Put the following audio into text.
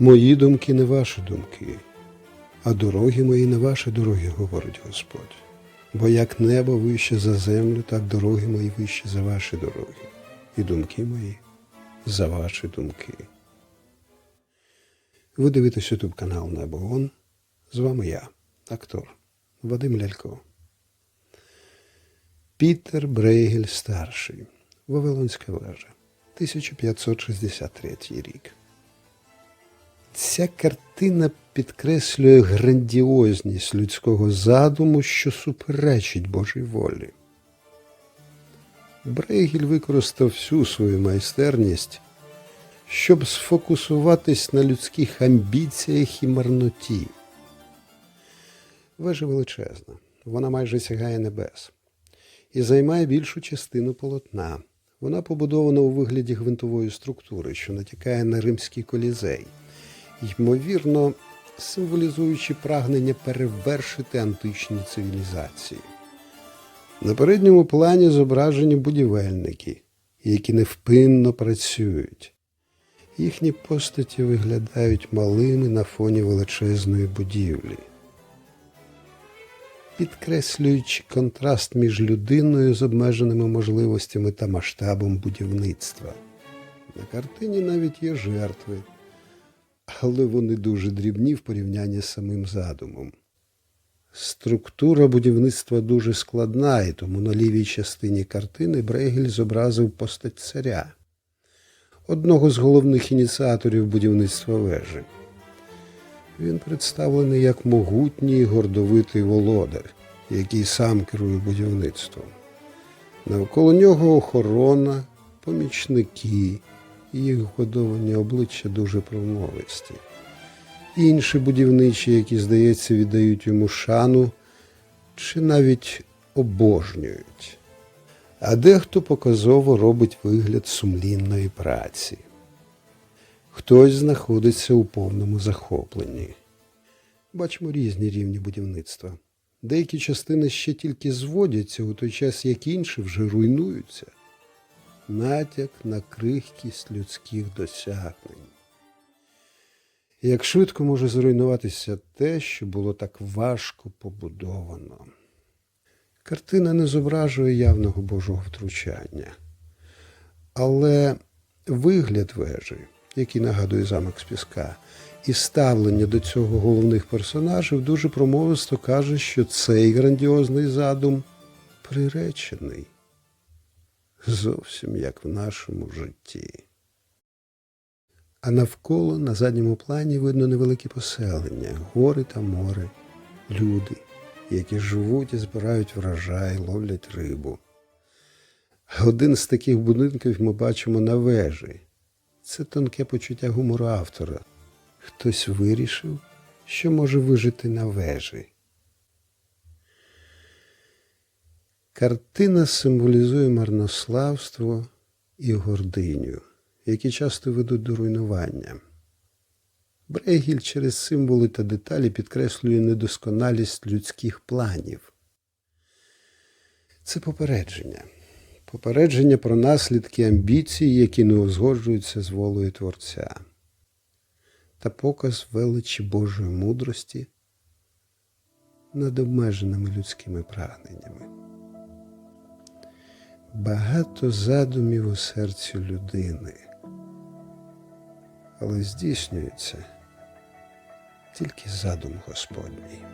Мої думки не ваші думки, а дороги мої не ваші дороги, говорить Господь. Бо як небо вище за землю, так дороги мої вище за ваші дороги, і думки мої за ваші думки. Ви дивитесь ютуб канал Небо ООН. З вами я, актор Вадим Лялько. Пітер Брейгель старший. Вавилонська вежа. 1563 рік. Ця картина підкреслює грандіозність людського задуму, що суперечить Божій волі. Брейгель використав всю свою майстерність, щоб сфокусуватись на людських амбіціях і марноті. Вежа величезна, вона майже сягає небес і займає більшу частину полотна. Вона побудована у вигляді гвинтової структури, що натякає на римський колізей, ймовірно, символізуючи прагнення перевершити античні цивілізації. На передньому плані зображені будівельники, які невпинно працюють. Їхні постаті виглядають малими на фоні величезної будівлі підкреслюючи контраст між людиною з обмеженими можливостями та масштабом будівництва. На картині навіть є жертви, але вони дуже дрібні в порівнянні з самим задумом. Структура будівництва дуже складна, і тому на лівій частині картини Брейгель зобразив постать царя, одного з головних ініціаторів будівництва вежі. Він представлений як могутній гордовитий володар, який сам керує будівництвом. Навколо нього охорона, помічники, їх годовані обличчя дуже промовисті. Інші будівничі, які, здається, віддають йому шану чи навіть обожнюють. А дехто показово робить вигляд сумлінної праці. Хтось знаходиться у повному захопленні. Бачимо різні рівні будівництва. Деякі частини ще тільки зводяться, у той час як інші вже руйнуються. Натяк на крихкість людських досягнень. Як швидко може зруйнуватися те, що було так важко побудовано. Картина не зображує явного Божого втручання, але вигляд вежі який нагадує замок з піска, і ставлення до цього головних персонажів дуже промовисто каже, що цей грандіозний задум приречений. Зовсім як в нашому житті. А навколо на задньому плані видно невеликі поселення, гори та море, люди, які живуть і збирають врожай, ловлять рибу. Один з таких будинків ми бачимо на вежі. Це тонке почуття гумору автора. Хтось вирішив, що може вижити на вежі. Картина символізує марнославство і гординю, які часто ведуть до руйнування. Брегіль через символи та деталі підкреслює недосконалість людських планів. Це попередження попередження про наслідки амбіцій, які не узгоджуються з волею Творця, та показ величі Божої мудрості над обмеженими людськими прагненнями. Багато задумів у серці людини, але здійснюється тільки задум Господній.